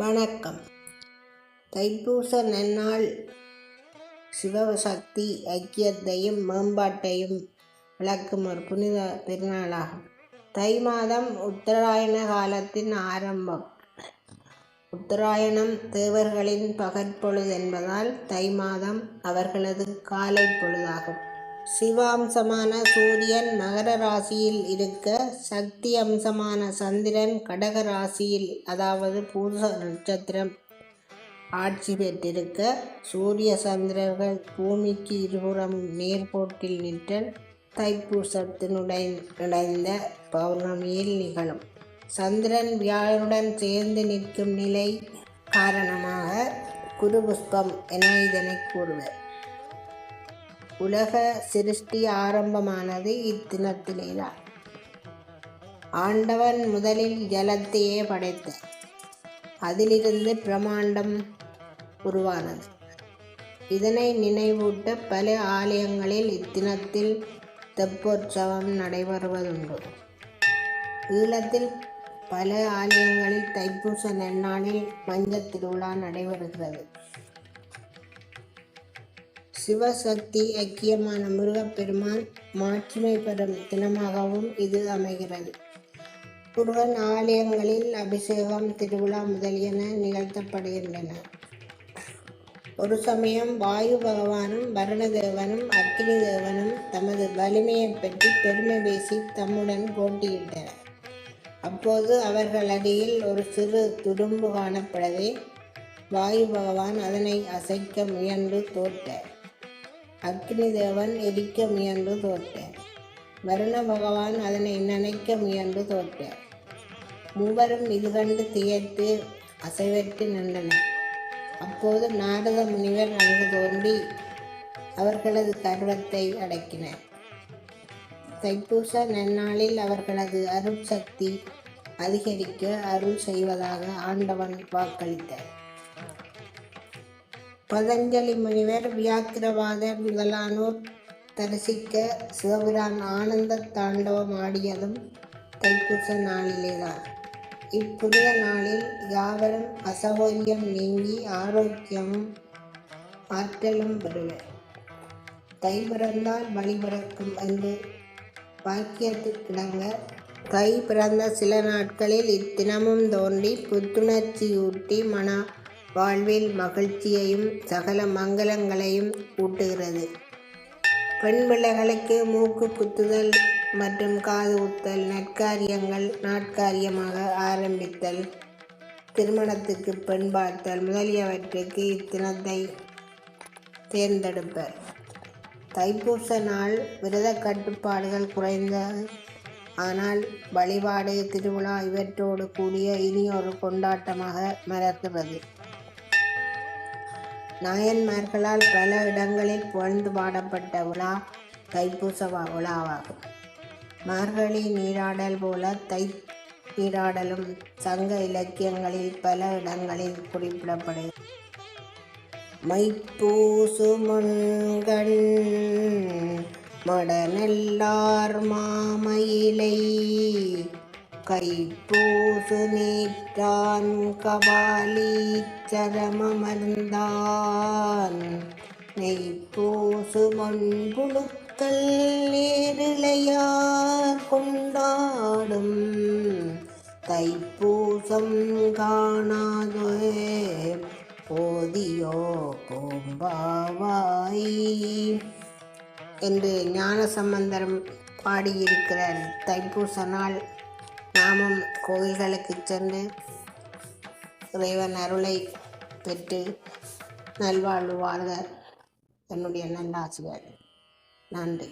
வணக்கம். தைப்பூச நன்னாள் சிவசக்தி ஐக்கியத்தையும் மேம்பாட்டையும் விளக்கும் ஒரு புனித பெருநாளாகும் தை மாதம் உத்தராயண காலத்தின் ஆரம்பம். உத்தராயணம் தேவர்களின் பகற்பொழுது என்பதால் தை மாதம் அவர்களது காலை பொழுதாகும். சிவாம்சமான சூரியன் மகர ராசியில் இருக்க சக்தி அம்சமான சந்திரன் கடக ராசியில் அதாவது பூச நட்சத்திரம் ஆட்சி பெற்றிருக்க சூரிய சந்திரர்கள் பூமிக்கு இருபுறம் நேர்கோட்டில் நிற்றல் தைப்பூசத்தினுடைய நுழைந்த பௌர்ணமியில் நிகழும். சந்திரன் வியாழனுடன் சேர்ந்து நிற்கும் நிலை காரணமாக குருபுஷ்பம் என இதனை கூறுவர். உலக சிருஷ்டி ஆரம்பமானது இத்தினத்திலேதான். ஆண்டவன் முதலில் ஜலத்தையே படைத்த அதிலிருந்து பிரமாண்டம் உருவானது. இதனை நினைவூட்ட பல ஆலயங்களில் இத்தினத்தில் தெப்போற்சவம் நடைபெறுவதுண்டு. ஈழத்தில் பல ஆலயங்களில் தைப்பூச நன்னாளில் மஞ்சள் திருவிழா நடைபெறுகிறது. சிவசக்தி ஐக்கியமான முருகப்பெருமான் மாட்சிமை பெறும் தினமாகவும் இது அமைகிறது. முருகன் ஆலயங்களில் அபிஷேகம் திருவிழா முதலியன நிகழ்த்தப்படுகின்றன. ஒரு சமயம் வாயு பகவானும் வருணதேவனும் அக்னி தேவனும் தமது வலிமையை பற்றி பெருமை பேசி தம்முடன் போட்டியிட்டனர். அப்போது அவர்களடியில் ஒரு சிறு துடும்பு காணப்படவே வாயு பகவான் அதனை அசைக்க முயன்று தோற்ற அக்னி தேவன் எரிக்க முயன்று தோற்றார். வருண பகவான் அதனை நினைக்க முயன்று தோற்றார். மூவரும் இதுகண்டு திகைத்து அசைவற்று நின்றனர். அப்போது நாரத முனிவர் அங்கு தோன்றி அவர்களது கர்வத்தை அடக்கினர். தைப்பூச நன்னாளில் அவர்களது அருள் சக்தி அதிகரிக்க அருள் செய்வதாக ஆண்டவன் வாக்களித்தார். பதஞ்சலி முனிவர் வியாக்கிரவாதர் முதலானோர் தரிசிக்க சிவபிரான் ஆனந்த தாண்டவம் ஆடியதும் தைப்பூச நாளிலேதான். இப்புதிய நாளில் யாவரும் அசௌகரியம் நீங்கி ஆரோக்கியமும் ஆற்றலும் பெறுவர். தை பிறந்தால் வழி பிறக்கும் என்று வாக்கியத்துக்கிடங்க தை பிறந்த சில நாட்களில் இத்தினமும் தோன்றி புத்துணர்ச்சியூட்டி மன வாழ்வில் மகிழ்ச்சியையும் சகல மங்களங்களையும் ஊட்டுகிறது. பெண் பிள்ளைகளுக்கு மூக்கு குத்துதல் மற்றும் காது ஊத்தல் நற்காரியங்கள் நாட்காரியமாக ஆரம்பித்தல் திருமணத்துக்கு பெண் பார்த்தல் முதலியவற்றுக்கு இத்தினத்தை தேர்ந்தெடுப்பர். தைப்பூச நாள் விரத கட்டுப்பாடுகள் குறைந்தது. ஆனால் வழிபாடு திருவிழா இவற்றோடு கூடிய இனியொரு கொண்டாட்டமாக மறக்கிறது நாயன்மார்களால் பல இடங்களில் புகழ்ந்து பாடப்பட்ட உலா தைப்பூச உலாவாகும். மார்கழி நீராடல் போல தை நீராடலும் சங்க இலக்கியங்களில் பல இடங்களில் குறிப்பிடப்படுகிறது. மைப்பூசு முன்கண் மடநெல்லார் மாமயிலை கைப்பூசு நீற்றான் கபாலி சரமமர்ந்தான் நெய்ப்பூசு மண்புழுக்கள் நேரிழையார் கொண்டாடும் தைப்பூசம் காணாதே போதியோ பூம்பாவாய் என்று ஞானசம்பந்தரம் பாடியிருக்கிறார் தைப்பூச நாள் நாமும் கோயில்களுக்கு சென்று இறைவன் அருளை பெற்று நல்வாழ்வு வாழ்க. என்னுடைய நல்லாசுகள் நன்றி.